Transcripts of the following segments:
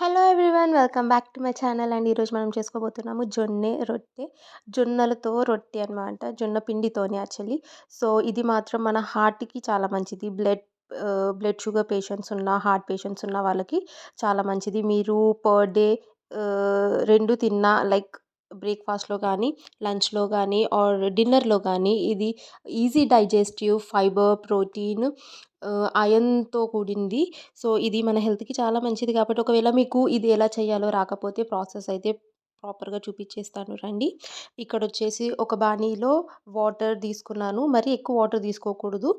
Hello everyone welcome back to my channel. And ఈరోజు మనం చేసుకోబోతున్నాము జొన్నె రొట్టె జొన్నలతో రొట్టె అనమాట జొన్న పిండితోనే యాక్చువల్లీ. సో ఇది మాత్రం మన హార్ట్కి చాలా మంచిది. బ్లడ్ బ్లడ్ షుగర్ పేషెంట్స్ ఉన్న హార్ట్ పేషెంట్స్ ఉన్న వాళ్ళకి చాలా మంచిది. మీరు పర్ డే రెండు తిన్నా లైక్ బ్రేక్ఫాస్ట్లో కానీ లంచ్లో కానీ ఆర్ డిన్నర్లో కానీ ఇది ఈజీ డైజెస్టివ్ ఫైబర్ ప్రోటీన్ అయన్తో కూడింది. సో ఇది మన హెల్త్కి చాలా మంచిది. కాబట్టి ఒకవేళ మీకు ఇది ఎలా చేయాలో రాకపోతే ప్రాసెస్ అయితే ప్రాపర్గా చూపించేస్తాను రండి. ఇక్కడ వచ్చేసి ఒక బాణీలో వాటర్ తీసుకున్నాను. మరి ఎక్కువ వాటర్ తీసుకోకూడదు.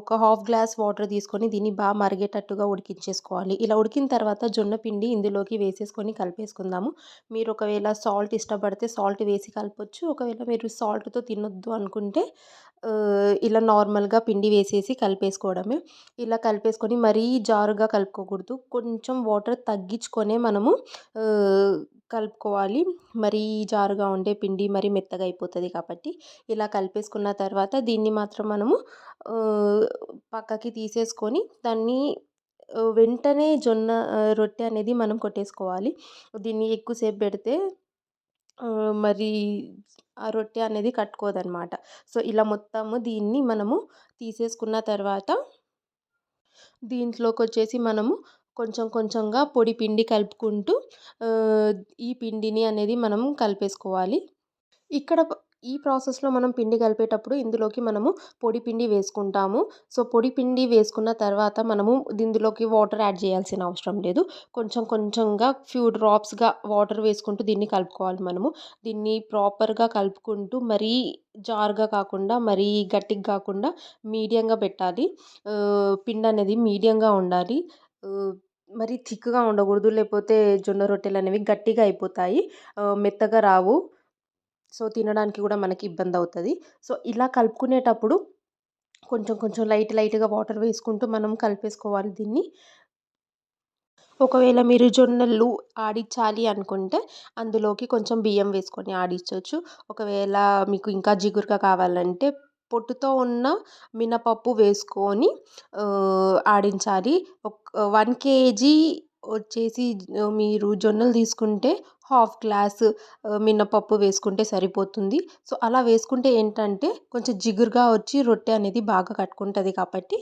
ఒక హాఫ్ గ్లాస్ వాటర్ తీసుకొని దీన్ని బాగా మరిగేటట్టుగా ఉడికించేసుకోవాలి. ఇలా ఉడికిన తర్వాత జొన్న పిండి ఇందులోకి వేసేసుకొని కలిపేసుకుందాము. మీరు ఒకవేళ సాల్ట్ ఇష్టపడితే సాల్ట్ వేసి కలపొచ్చు. ఒకవేళ మీరు సాల్ట్తో తినొద్దు అనుకుంటే ఇలా నార్మల్గా పిండి వేసేసి కలిపేసుకోవడమే. ఇలా కలిపేసుకొని మరీ జారుగా కలుపుకోకూడదు. కొంచెం వాటర్ తగ్గించుకొనే మనము కలుపుకోవాలి. మరీ జారుగా ఉండే పిండి మరీ మెత్తగా అయిపోతుంది కాబట్టి ఇలా కలిపేసుకున్న తర్వాత దీన్ని మాత్రం మనము పక్కకి తీసేసుకొని దాన్ని వెంటనే జొన్న రొట్టె అనేది మనం కొట్టేసుకోవాలి. దీన్ని ఎక్కువసేపు పెడితే మరి ఆ రొట్టె అనేది కట్టుకోదన్నమాట సో ఇలా మొత్తము దీన్ని మనము తీసేసుకున్న తర్వాత దీంట్లోకి వచ్చేసి మనము కొంచెం కొంచెంగా పొడి పిండి కలుపుకుంటూ ఈ పిండిని అనేది మనం కలిపేసుకోవాలి. ఇక్కడ ఈ ప్రాసెస్లో మనం పిండి కలిపేటప్పుడు ఇందులోకి మనము పొడి పిండి వేసుకుంటాము. సో పొడి పిండి వేసుకున్న తర్వాత మనము ఇందులోకి వాటర్ యాడ్ చేయాల్సిన అవసరం లేదు. కొంచెం కొంచెంగా ఫ్యూ డ్రాప్స్గా వాటర్ వేసుకుంటూ దీన్ని కలుపుకోవాలి మనము. దీన్ని ప్రాపర్గా కలుపుకుంటూ మరీ జారుగా కాకుండా మరీ గట్టిగా కాకుండా మీడియంగా పెట్టాలి. పిండి అనేది మీడియంగా ఉండాలి. మరి థిక్గా ఉండకూడదు. లేకపోతే జొన్న రొట్టెలు అనేవి గట్టిగా అయిపోతాయి. మెత్తగా రావు. సో తినడానికి కూడా మనకి ఇబ్బంది అవుతుంది. సో ఇలా కలుపుకునేటప్పుడు కొంచెం కొంచెం లైట్ లైట్గా వాటర్ వేసుకుంటూ మనం కలిపేసుకోవాలి దీన్ని. ఒకవేళ మీరు జొన్నలు ఆడించాలి అనుకుంటే అందులోకి కొంచెం బియ్యం వేసుకొని ఆడించవచ్చు ఒకవేళ మీకు ఇంకా జిగురుగా కావాలంటే పొట్టుతో ఉన్న మినపప్పు వేసుకొని ఆడించాలి. వన్ కేజీ వచ్చేసి మీరు జొన్నలు తీసుకుంటే హాఫ్ గ్లాస్ మినపప్పు వేసుకుంటే సరిపోతుంది. సో అలా వేసుకుంటే ఏంటంటే కొంచెం జిగురుగా వచ్చి రొట్టె అనేది బాగా కట్టుకుంటుంది కాబట్టి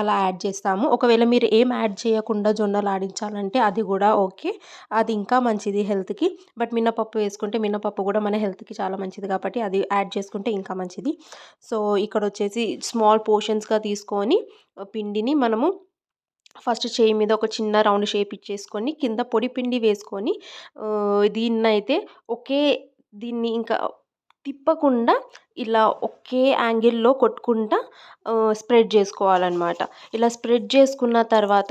అలా యాడ్ చేస్తాము. ఒకవేళ మీరు ఏం యాడ్ చేయకుండా జొన్నలు ఆడించాలంటే అది కూడా ఓకే. అది ఇంకా మంచిది హెల్త్కి. బట్ మినపప్పు వేసుకుంటే మినపప్పు కూడా మన హెల్త్కి చాలా మంచిది కాబట్టి అది యాడ్ చేసుకుంటే ఇంకా మంచిది. సో ఇక్కడ వచ్చేసి స్మాల్ పోర్షన్స్గా తీసుకొని పిండిని మనము ఫస్ట్ చేయి మీద ఒక చిన్న రౌండ్ షేప్ ఇచ్చేసుకొని కింద పొడి పిండి వేసుకొని దీన్నైతే ఒకే దీన్ని ఇంకా తిప్పకుండా ఇలా ఒకే యాంగిల్లో కొట్టుకుంటా స్ప్రెడ్ చేసుకోవాలన్నమాట. ఇలా స్ప్రెడ్ చేసుకున్న తర్వాత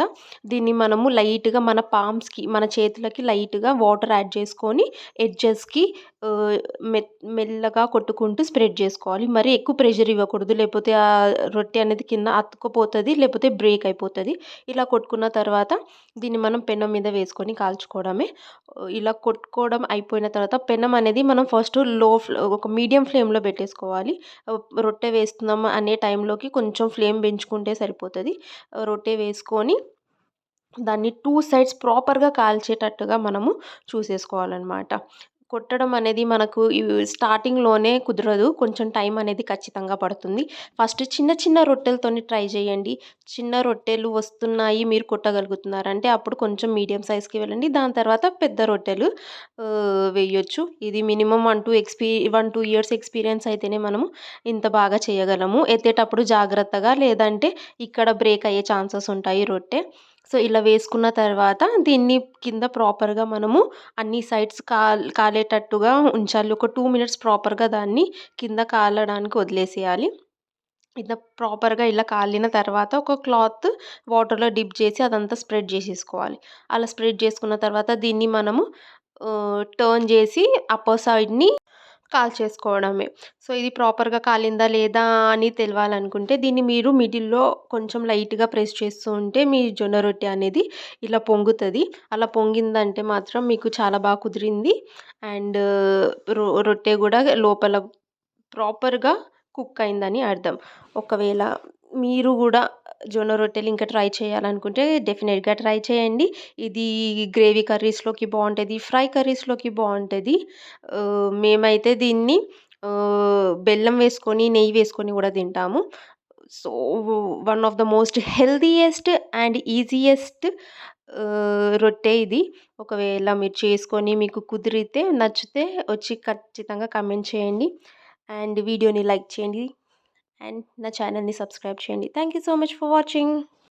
దీన్ని మనము లైట్గా మన పామ్స్కి మన చేతులకి లైట్గా వాటర్ యాడ్ చేసుకొని ఎడ్జెస్కి మె మెల్లగా కొట్టుకుంటూ స్ప్రెడ్ చేసుకోవాలి. మరి ఎక్కువ ప్రెషర్ ఇవ్వకూడదు. లేకపోతే ఆ రొట్టె అనేది కింద అతుక్కుపోతుంది లేకపోతే బ్రేక్ అయిపోతుంది. ఇలా కొట్టుకున్న తర్వాత దీన్ని మనం పెనం మీద వేసుకొని కాల్చుకోవడమే. ఇలా కొట్టుకోవడం అయిపోయిన తర్వాత పెనం అనేది మనం ఫస్ట్లో ఒక మీడియం ఫ్లేమ్లో పెట్టేసుకోవాలి. చేసుకోవాలి రొట్టె వేస్తున్నాం అనే టైంలోకి కొంచెం ఫ్లేమ్ పెంచుకుంటే సరిపోతుంది. రొట్టె వేసుకొని దాన్ని టూ సైడ్స్ ప్రాపర్గా కాల్చేటట్టుగా మనము చూసేసుకోవాలన్నమాట. కొట్టడం అనేది మనకు స్టార్టింగ్లోనే కుదరదు. కొంచెం టైం అనేది ఖచ్చితంగా పడుతుంది. ఫస్ట్ చిన్న చిన్న రొట్టెలతోని ట్రై చేయండి. చిన్న రొట్టెలు వస్తున్నాయి మీరు కొట్టగలుగుతున్నారంటే అప్పుడు కొంచెం మీడియం సైజ్కి వెళ్ళండి. దాని తర్వాత పెద్ద రొట్టెలు వేయొచ్చు. ఇది మినిమం వన్ టూ ఎక్స్పీ వన్ టూ ఇయర్స్ ఎక్స్పీరియన్స్ అయితేనే మనము ఇంత బాగా చేయగలము. ఎత్తేటప్పుడు జాగ్రత్తగా లేదంటే ఇక్కడ బ్రేక్ అయ్యే ఛాన్సెస్ ఉంటాయి రొట్టె. సో ఇలా వేసుకున్న తర్వాత దీన్ని కింద ప్రాపర్గా మనము అన్ని సైడ్స్ కాల్ కాలేటట్టుగా ఉంచాలి. ఒక టూ మినిట్స్ ప్రాపర్గా దాన్ని కింద కాలడానికి వదిలేసేయాలి. ఇలా ప్రాపర్గా ఇలా కాలిన తర్వాత ఒక క్లాత్ వాటర్లో డిప్ చేసి అదంతా స్ప్రెడ్ చేసేసుకోవాలి. అలా స్ప్రెడ్ చేసుకున్న తర్వాత దీన్ని మనము టర్న్ చేసి అప్పర్ సైడ్ని కాల్ చేసుకోవడమే. సో ఇది ప్రాపర్గా కాలిందా లేదా అని తెలవాలనుకుంటే దీన్ని మీరు మిడిల్లో కొంచెం లైట్గా ప్రెస్ చేస్తూ ఉంటే మీ జొన్న రొట్టె అనేది ఇలా పొంగుతుంది. అలా పొంగిందంటే మాత్రం మీకు చాలా బాగా కుదిరింది. అండ్ రొట్టె కూడా లోపల ప్రాపర్గా కుక్ అయిందని అర్థం. ఒకవేళ మీరు కూడా జొన్న రొట్టెలు ఇంకా ట్రై చేయాలనుకుంటే డెఫినెట్గా ట్రై చేయండి. ఇది గ్రేవీ కర్రీస్లోకి బాగుంటుంది ఫ్రై కర్రీస్లోకి బాగుంటుంది. మేమైతే దీన్ని బెల్లం వేసుకొని నెయ్యి వేసుకొని కూడా తింటాము. So one of the most healthiest and easiest రొట్టె ఇది. ఒకవేళ మీరు చేసుకొని మీకు కుదిరితే నచ్చితే వచ్చి ఖచ్చితంగా కమెంట్ చేయండి. అండ్ వీడియోని లైక్ చేయండి. అండ్ నా ఛానల్ని సబ్స్క్రైబ్ చేయండి thank you so much for watching